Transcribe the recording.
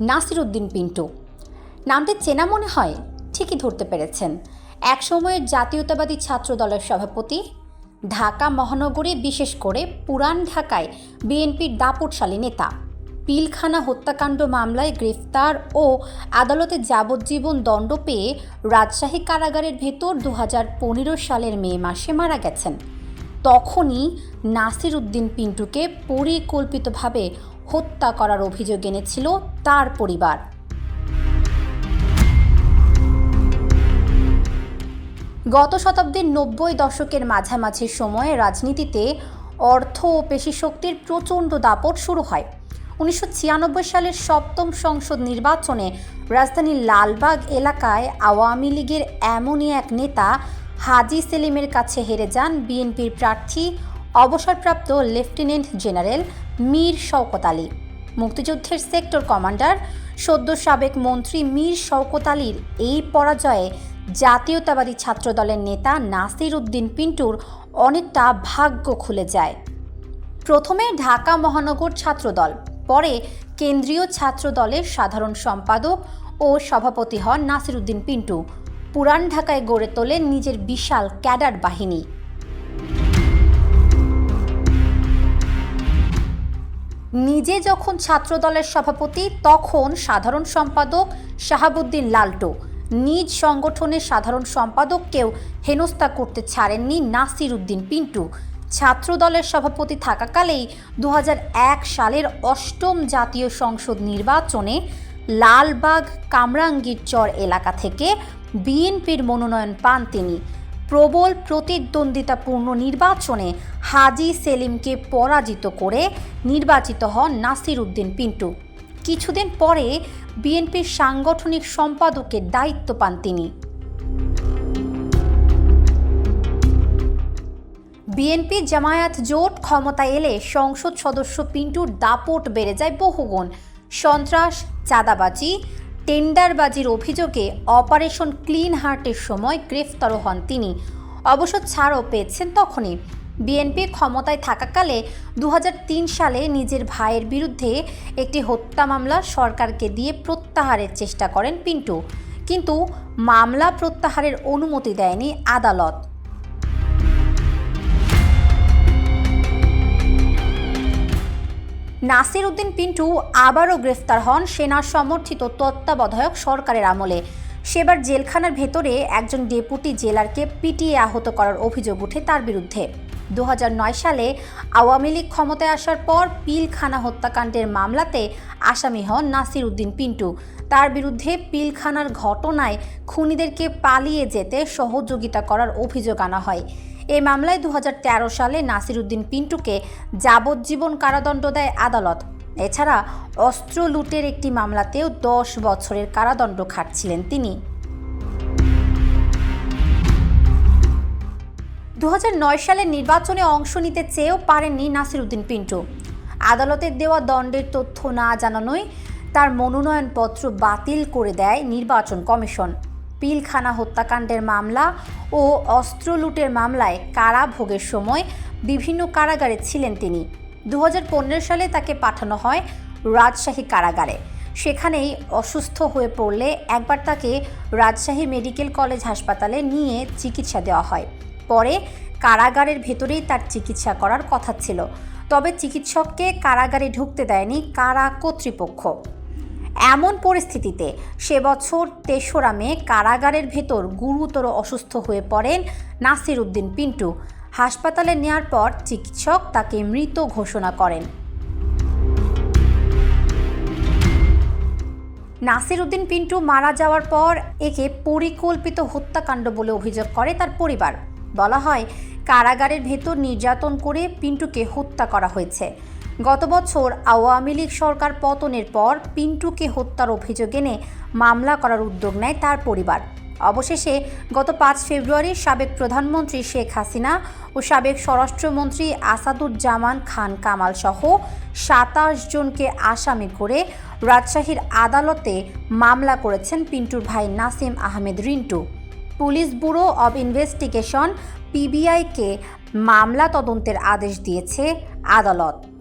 নাসির উদ্দিন পিন্টু। নামটি চেনা মনে হয়, ঠিকই ধরতে পেরেছেন। একসময়ের জাতীয়তাবাদী ছাত্র দলের সভাপতি, ঢাকা মহানগরে বিশেষ করে পুরান ঢাকায় বিএনপির দাপটশালী নেতা। পিলখানা হত্যাকাণ্ড মামলায় গ্রেফতার ও আদালতে যাবজ্জীবন দণ্ড পেয়ে রাজশাহী কারাগারের ভেতর দু হাজার পনেরো সালের মে মাসে মারা গেছেন। তখনই নাসির উদ্দিন পিন্টুকে পরিকল্পিতভাবে হত্যা করার অভিযোগ এনেছিল তার পরিবার। গত শতাব্দীর নব্বই দশকের মাঝামাঝি সময়ে রাজনীতিতে অর্থ ও পেশিশক্তির প্রচণ্ড দাপট শুরু হয়। উনিশশো ছিয়ানব্বই সালের সপ্তম সংসদ নির্বাচনে রাজধানীর লালবাগ এলাকায় আওয়ামী লীগের এমনই এক নেতা হাজি সেলিমের কাছে হেরে যান বিএনপির প্রার্থী, অবসরপ্রাপ্ত লেফটেন্যান্ট জেনারেল মীর শওকত আলী। মুক্তিযুদ্ধের সেক্টর কমান্ডার, সদ্য সাবেক মন্ত্রী মীর শওকত আলীর এই পরাজয়ে জাতীয়তাবাদী ছাত্রদলের নেতা নাসির উদ্দিন পিন্টুর অনেকটা ভাগ্য খুলে যায়। প্রথমে ঢাকা মহানগর ছাত্রদল, পরে কেন্দ্রীয় ছাত্রদলের সাধারণ সম্পাদক ও সভাপতি হন নাসির উদ্দিন পিন্টু। পুরান ঢাকায় গড়ে তোলেন নিজের বিশাল ক্যাডার বাহিনী। নিজে যখন ছাত্রদলের সভাপতি, তখন সাধারণ সম্পাদক শাহাবুদ্দিন লালটো। নিজ সংগঠনের সাধারণ সম্পাদককেও হেনস্থা করতে ছাড়েননি নাসির উদ্দিন পিন্টু। ছাত্রদলের সভাপতি থাকাকালেই দু হাজার এক সালের অষ্টম জাতীয় সংসদ নির্বাচনে লালবাগ কামরাঙ্গীর চর এলাকা থেকে বিএনপির মনোনয়ন পান তিনি। প্রবল প্রতিদ্বন্দ্বিতাপূর্ণ নির্বাচনে হাজি সেলিমকে পরাজিত করে নির্বাচিত হন নাসির উদ্দিন পিন্টু। কিছুদিন পরে বিএনপির সাংগঠনিক সম্পাদকের দায়িত্ব পান তিনি। বিএনপি জামায়াত জোট ক্ষমতায় এলে সংসদ সদস্য পিন্টুর দাপট বেড়ে যায় বহুগুণ। সন্ত্রাস, চাঁদাবাজি টেন্ডারবাজির অভিযোগে অপারেশন ক্লিন হার্টের সময় গ্রেফতারও হন তিনি। অবশ্য ছাড়ও পেয়েছেন তখনই। বিএনপি ক্ষমতায় থাকাকালে দু হাজার তিন সালে নিজের ভাইয়ের বিরুদ্ধে একটি হত্যা মামলা সরকারকে দিয়ে প্রত্যাহারের চেষ্টা করেন পিন্টু। কিন্তু মামলা প্রত্যাহারের অনুমতি দেয়নি আদালত। নাসির উদ্দিন পিন্টু আবারও গ্রেফতার হন সেনা সমর্থিত তত্ত্বাবধায়ক সরকারের আমলে। সেবার জেলখানার ভেতরে একজন ডেপুটি জেলারকে পিটিয়ে আহত করার অভিযোগ ওঠে তার বিরুদ্ধে। দু হাজার নয় সালে আওয়ামী লীগ ক্ষমতায় আসার পর পিলখানা হত্যাকাণ্ডের মামলাতে আসামি হন নাসির উদ্দিন পিন্টু। তার বিরুদ্ধে পিলখানার ঘটনায় খুনিদেরকে পালিয়ে যেতে সহযোগিতা করার অভিযোগ আনা হয়। এই মামলায় দু হাজার তেরো সালে নাসির উদ্দিন পিন্টুকে যাবজ্জীবন কারাদণ্ড দেয় আদালত। এছাড়া অস্ত্র লুটের একটি মামলাতেও দশ বছরের কারাদণ্ড খাটছিলেন তিনি। দু হাজার নয় সালের নির্বাচনে অংশ নিতে চেয়েও পারেননি নাসির উদ্দিন পিন্টু। আদালতের দেওয়া দণ্ডের তথ্য না জানানোই তার মনোনয়নপত্র বাতিল করে দেয় নির্বাচন কমিশন। পিলখানা হত্যাকাণ্ডের মামলা ও অস্ত্র লুটের মামলায় কারা ভোগের সময় বিভিন্ন কারাগারে ছিলেন তিনি। দু হাজার পনেরো সালে তাকে পাঠানো হয় রাজশাহী কারাগারে। সেখানেই অসুস্থ হয়ে পড়লে একবার তাকে রাজশাহী মেডিকেল কলেজ হাসপাতালে নিয়ে চিকিৎসা দেওয়া হয়। পরে কারাগারের ভেতরেই তার চিকিৎসা করার কথা ছিল। তবে চিকিৎসককে কারাগারে ঢুকতে দেয়নি কারা কর্তৃপক্ষ। এমন পরিস্থিতিতে সে বছর তেসরা মে কারাগারের ভেতর গুরুতর অসুস্থ হয়ে পড়েন নাসির উদ্দিন পিন্টু। হাসপাতালে নেওয়ার পর চিকিৎসক তাকে মৃত ঘোষণা করেন। নাসির উদ্দিন পিন্টু মারা যাওয়ার পর একে পরিকল্পিত হত্যাকাণ্ড বলে অভিযোগ করে তার পরিবার। বলা হয়, কারাগারের ভেতর নির্যাতন করে পিন্টুকে হত্যা করা হয়েছে। গত বছর আওয়ামী লীগ সরকার পতনের পর পিন্টুকে হত্যার অভিযোগ এনে মামলা করার উদ্যোগ নেয় তার পরিবার। অবশেষে গত পাঁচ ফেব্রুয়ারি সাবেক প্রধানমন্ত্রী শেখ হাসিনা ও সাবেক স্বরাষ্ট্রমন্ত্রী আসাদুজ্জামান খান কামাল সহ সাতাশ জনকে আসামি করে রাজশাহীর আদালতে মামলা করেছেন পিন্টুর ভাই Nasim Ahmed Rintu. Police bureau of investigation, পিবিআইকে মামলা তদন্তের আদেশ দিয়েছে আদালত।